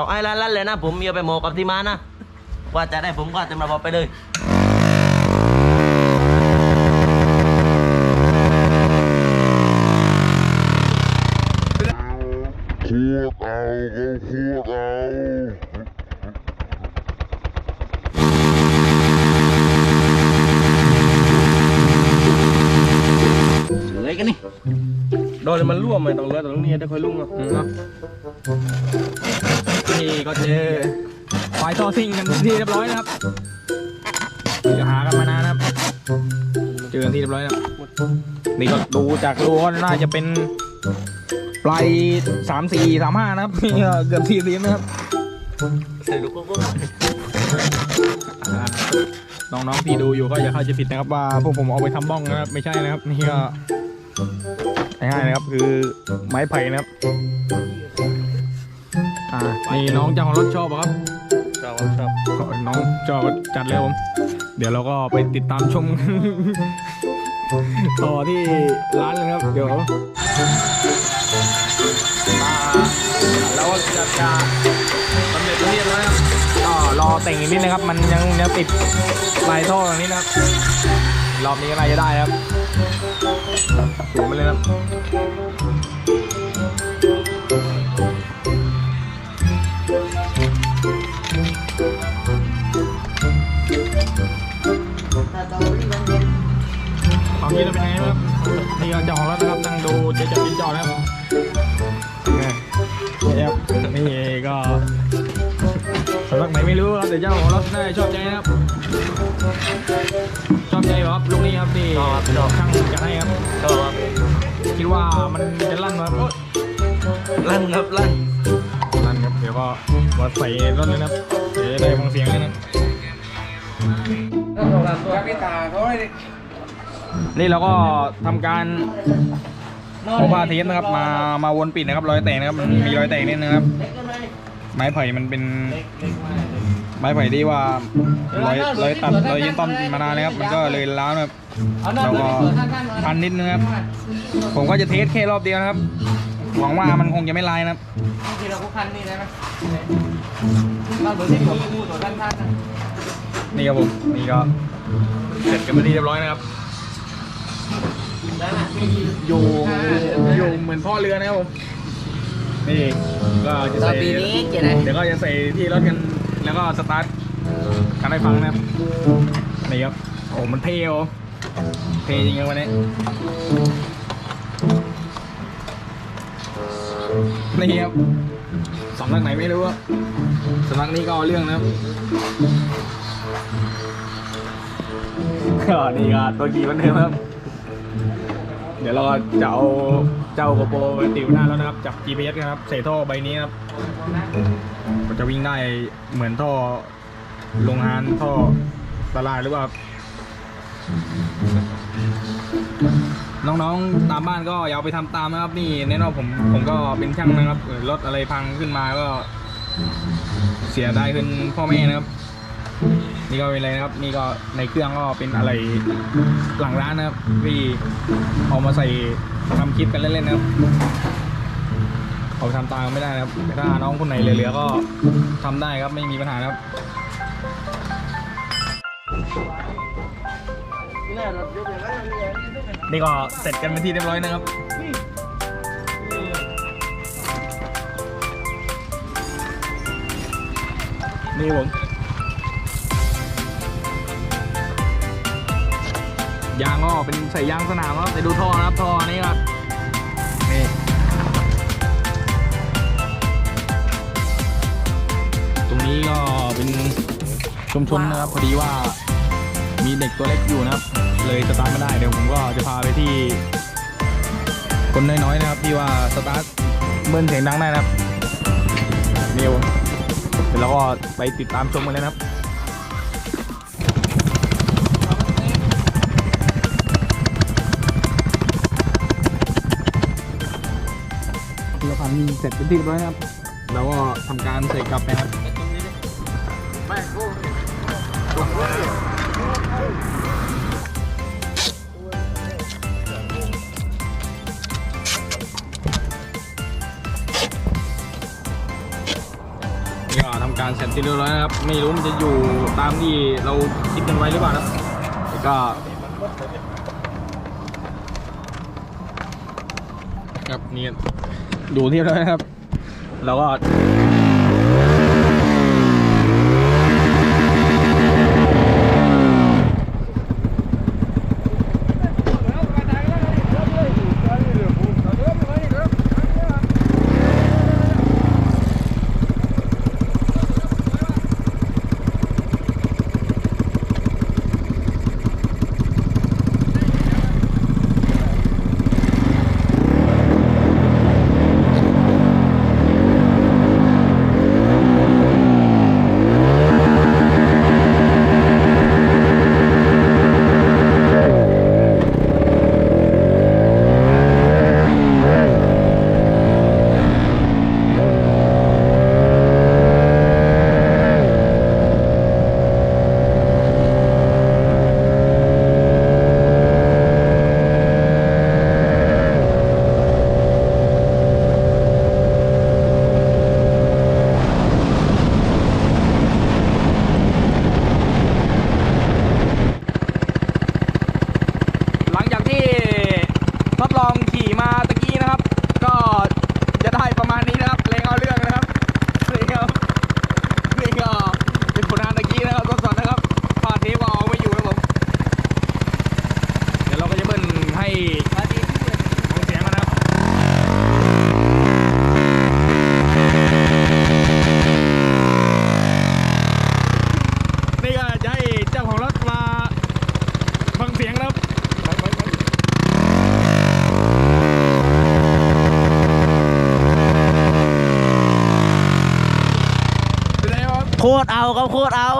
าะไอ้ลั่นๆเลยนะ ผมมีเอาไปโมกับที่มานะ ว่าจะได้ผมก็เต็มระบบไปเลย Court out, go court out. เลยกันนี่โดนมันร่วมไปตรงเรือตรงนี้ได้ค่อยลุ่งอะ นี่ก็เจอไฟต่อซิ่งกันที่เรียบร้อยนะครับอย่าหากันมานานนะครับเจอกันที่เรียบร้อยแล้วนี่ก็ดูจากรูก็น่าจะเป็นปลายสามสี่สามห้านะครับนี่ก็เกือบสี่สิบนะครับใส่ลูกกุ๊กอ่าน้องๆที่ดูอยู่ก็อย่าเข้าใจผิดนะครับว่าพวกผมเอาไปทำบ้องนะครับไม่ใช่นะครับ นี่ก็ง่ายๆนะครับคือไม้ไผ่นะครับ อ่านี่น้องเจ้าของรถชอบเหรอครับชอบชอบน้องจอจัดเลยครับผมเดี๋ยวเราก็ไปติดตามชม ต่อที่ร้านเลยครับ เดี๋ยวมาแล้วก็จะจะสำเร็จเรียบร้อยครับก็รอแต่งอีกนิดนะครับ มันยังยังติดลายท่ออย่างนี้นะครับรอบนี้อะไรจะได้ครับถูมาเลยครับ ความคิดเราเป็นยังไงบ้างครับนี่ก็เจ้าของรถนะครับนั่งดูเจ๊จอดจินจอดนะครับเนี่ยครับนี่ก็สำหรับไหนไม่รู้ครับแต่เจ้าของรถน่าจะชอบใจนะครับ ชอบใจเหรอครับลูกนี้ครับนี่ชอบครับชอบช่างจะให้ครับชอบครับคิดว่ามันจะลั่นไหมครับโอ๊ยลั่นครับลั่นลั่นครับเดี๋ยวก็วัดใส่รถเลยนะครับเดี๋ยวจะได้ฟังเสียงเลยนะครับ นี่เราก็ทำการโอภาเทสนะครับ มามาวนปิดนะครับ รอยแตกนะครับ มันมีรอยแตกนิดนึงนะครับ ไม้ไผ่มันเป็น ไม้ไผ่ที่ว่าร้อยร้อยตัดร้อยยืนต้นมานานนะครับ มันก็เลยล้าวนะครับเราก็พันนิดนึงครับ ผมก็จะเทสแค่รอบเดียวนะครับหวังว่ามันคงจะไม่ลายนะครับทีเราคุกคันนี่ได้ไหมบ้านเบอร์ที่ผมพูดต่อท่านท่านะนี่ครับผมนี่ก็เสร็จกันไปนที่เรียบร้อยนะครับ อยู่อยู่เหมือนพ่อเรือนะครับผม นี่ก็จะต่อใส่ปีนี้เจ๊ไหนเดี๋ยวก็จะใส่ที่รถกัน แล้วก็สตาร์ทกันให้ฟังนะครับ นี่ครับ โอ้มันเท่โอเท่จริงๆวันนี้ นี่ครับสำนักไหนไม่รู้อะสำนักนี้ก็เอาเรื่องนะครับ ก็นี่ก็ตัวขี่เหมันเดิมครับเดี๋ยวเราจะเอาเจ้าโกโปรไปติวหน้ารถนะครับ จับ GPS นะครับใส่ท่อใบนี้ครับก็จะวิ่งได้เหมือนท่อโรงงานท่อตลาดหรือว่า น้องๆตามบ้านก็อย่าเอาไปทำตามนะครับ นี่แน่นอนผมผมก็เป็นช่างนะครับรถอะไรพังขึ้นมาก็ เสียไดายขึ้นพ่อแม่นะครับ นี่ก็เป็นอะไรนะครับ นี่ก็ในเครื่องก็เป็นอะไรหลังร้านนะครับที่เอามาใส่ทำคลิปกันเล่นๆนะครับเอาทำตามไม่ได้นะครับถ้าน้องคนไหนเหลือๆก็ทำได้ครับไม่มีปัญหาครับนี่ก็เสร็จกันเป็นที่เรียบร้อยนะครับนี่ผม ยางก็เป็นใส่ยางสนามครับแต่ดูท่อนะครับท่อนี้ครับนี่ตรงนี้ก็เป็นชุมชนนะครับพอดีว่ามีเด็กตัวเล็กอยู่นะครับ เลยสตาร์ทไม่ได้เดี๋ยวผมก็จะพาไปที่ คนน้อยๆนะครับที่ว่าสตาร์ทเบิ้ลเสียงดังได้นะครับนี่เดี๋ยวเราก็ไปติดตามชมกันเลยนะครับ เสร็จเป็นที่เรียบร้อยครับแล้วก็ทำการใส่กลับไปครับนี่ก็ทำการเสร็จที่เรียบร้อยนะครับ ไม่รู้มันจะอยู่ตามที่เราคิดกันไว้หรือเปล่าครับแล้วก็ครับเนียน ดูเรียบแล้วนะครับ แล้วก็ ตรเอาเขาโคตรเอา